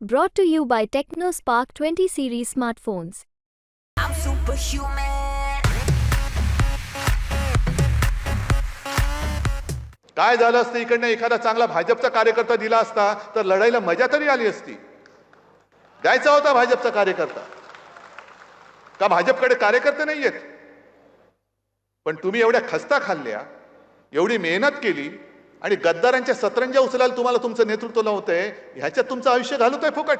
Brought to you by TechnoSpark 20 series smartphones. I'm superhuman. काय झालं असतं इकडनं एखादा चांगला भाजपचा कार्यकर्ता दिला असता तर लढाईला मजा तरी आली असती द्यायचा होता भाजपचा कार्यकर्ता का भाजपकडे कार्यकर्ते नाही आहेत पण तुम्ही एवढ्या खस्ता खाल्ल्या एवढी मेहनत केली आणि गद्दारांच्या सतरंजा उचलायला तुम्हाला तुमचं नेतृत्व लावतंय ह्याच्यात तुमचं आयुष्य घालत आहे फुकट.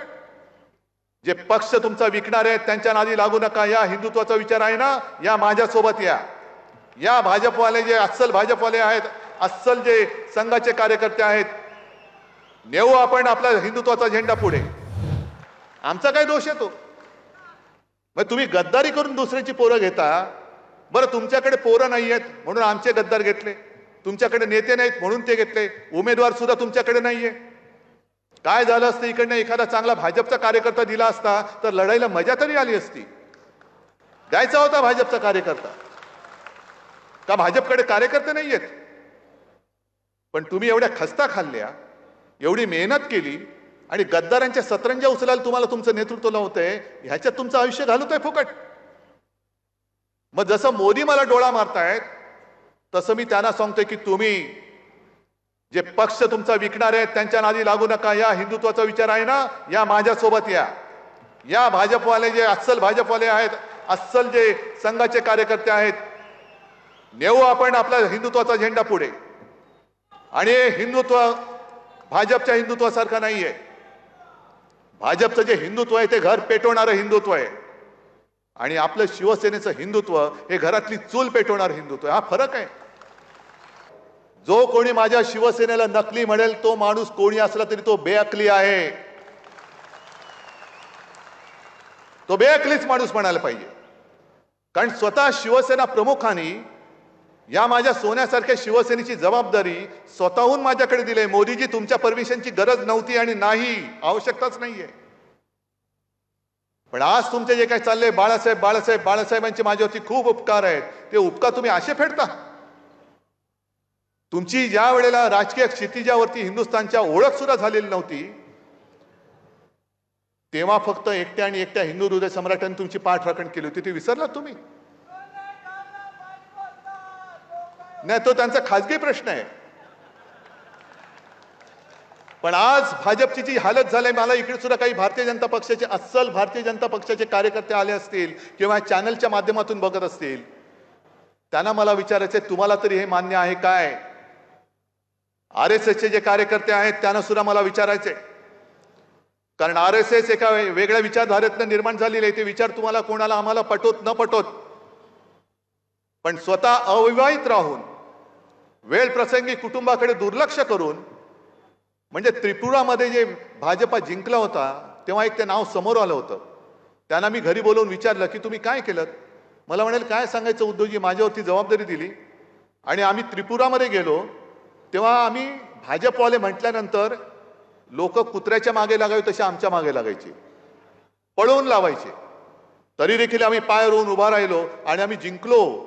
जे पक्ष तुमचा विकणार आहेत त्यांच्या नादी लागू नका या हिंदुत्वाचा विचार आहे ना या माझ्यासोबत या. या भाजपवाले जे अस्सल भाजपवाले आहेत अस्सल जे संघाचे कार्यकर्ते आहेत नेऊ आपण आपला हिंदुत्वाचा झेंडा पुढे. आमचा काय दोष येतो. मग तुम्ही गद्दारी करून दुसऱ्याची पोरं घेता. बरं तुमच्याकडे पोरं नाही आहेत म्हणून आमचे गद्दार घेतले. तुमच्याकडे नेते नाहीत म्हणून ते घेतले. उमेदवार सुद्धा तुमच्याकडे नाहीये. काय झालं असतं? इकडनं एखादा चांगला भाजपचा कार्यकर्ता दिला असता तर लढाईला मजा तरी आली असती. द्यायचा होता भाजपचा कार्यकर्ता. का भाजपकडे कार्यकर्ते नाही आहेत पण तुम्ही एवढ्या खस्ता खाल्ल्या एवढी मेहनत केली आणि गद्दारांच्या सतरंजा उचलायला तुम्हाला तुमचं नेतृत्व लावतंय ह्याच्यात तुमचं आयुष्य घालत आहे फुकट. मग जसं मोदी मला डोळा मारतायत तसं मी त्यांना सांगतोय की तुम्ही जे पक्ष तुमचा विकणार आहेत त्यांच्या नादी लागू नका. या हिंदुत्वाचा विचार आहे ना या माझ्यासोबत या. या भाजपवाले जे अस्सल भाजपवाले आहेत अस्सल जे संघाचे कार्यकर्ते आहेत नेऊ आपण आपला हिंदुत्वाचा झेंडा पुढे. आणि हिंदुत्व भाजपच्या हिंदुत्वासारखं नाहीये. भाजपचं जे हिंदुत्व आहे ते घर पेटवणारं हिंदुत्व आहे. आणि आपलं शिवसेनेचं हिंदुत्व हे घरातली चूल पेटवणारं हिंदुत्व हा फरक आहे. जो कोणी माझ्या शिवसेनेला नकली म्हणेल तो माणूस कोणी असला तरी तो बेअकली आहे. तो बेअकलीच माणूस म्हणायला पाहिजे. कारण स्वतः शिवसेना प्रमुखांनी या माझ्या सोन्यासारख्या शिवसेनेची जबाबदारी स्वतःहून माझ्याकडे दिली मोदीजी तुमच्या परमिशनची गरज नव्हती आणि नाही आवश्यकताच नाहीये. पण आज तुमचे जे काही चालले बाळासाहेब बाळासाहेब बाळासाहेबांचे माझ्यावरती खूप उपकार आहेत. ते उपकार तुम्ही असे फेडता? तुमची ज्या वेळेला राजकीय क्षितिजावरती हिंदुस्थानच्या ओळख सुद्धा झालेली नव्हती तेव्हा फक्त एकट्या आणि एकट्या हिंदू हृदय सम्राटांनी तुमची पाठराखण केली होती. ती विसरलात तुम्ही? नाही तो त्यांचा खाजगी प्रश्न आहे. पण आज भाजपची जी हालत झाली मला इकडे सुद्धा काही भारतीय जनता पक्षाचे अस्सल भारतीय जनता पक्षाचे कार्यकर्ते आले असतील किंवा चॅनलच्या माध्यमातून बघत असतील त्यांना मला विचारायचे तुम्हाला तरी हे मान्य आहे काय? आर एस एसचे जे कार्यकर्ते आहेत त्यांना सुद्धा मला विचारायचे कारण आर एस एस एका वेगळ्या विचारधारेतनं निर्माण झालेले आहे ते विचार तुम्हाला कोणाला आम्हाला पटोत न पटोत. पण स्वतः अविवाहित राहून वेळ प्रसंगी कुटुंबाकडे दुर्लक्ष करून म्हणजे त्रिपुरामध्ये जे भाजपा जिंकला होता तेव्हा एक ते नाव समोर आलं होतं. त्यांना मी घरी बोलवून विचारलं की तुम्ही काय केलं? मला म्हणाल काय सांगायचं उद्योगी माझ्यावरती जबाबदारी दिली. आणि आम्ही त्रिपुरामध्ये गेलो तेव्हा आम्ही भाजपवाले म्हटल्यानंतर लोक कुत्र्याच्या मागे लागावे तसे आमच्या मागे लागायचे. पळवून लावायचे. तरी देखील आम्ही पाय रोवून उभा राहिलो आणि आम्ही जिंकलो.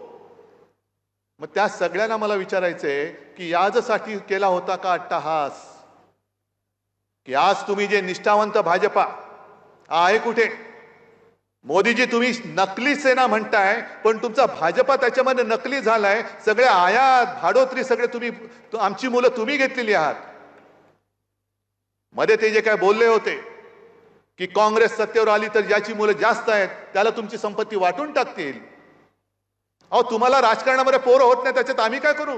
मग त्या सगळ्यांना मला विचारायचंय की याजसाठी केला होता का अट्टाहास? की आज तुम्ही जे निष्ठावंत भाजपा आहे कुठे? मोदीजी तुम्ही नकली सेना म्हणताय पण तुमचा भाजपा त्याच्यामध्ये नकली झालाय. सगळे आयात भाडोत्री सगळे तुम्ही आमची मुलं तुम्ही घेतलेली आहात. मध्ये ते जे काय बोलले होते की काँग्रेस सत्तेवर आली तर ज्याची मुलं जास्त आहेत त्याला तुमची संपत्ती वाटून टाकतील. अहो तुम्हाला राजकारणामध्ये पोरं होत नाही त्याच्यात आम्ही काय करू?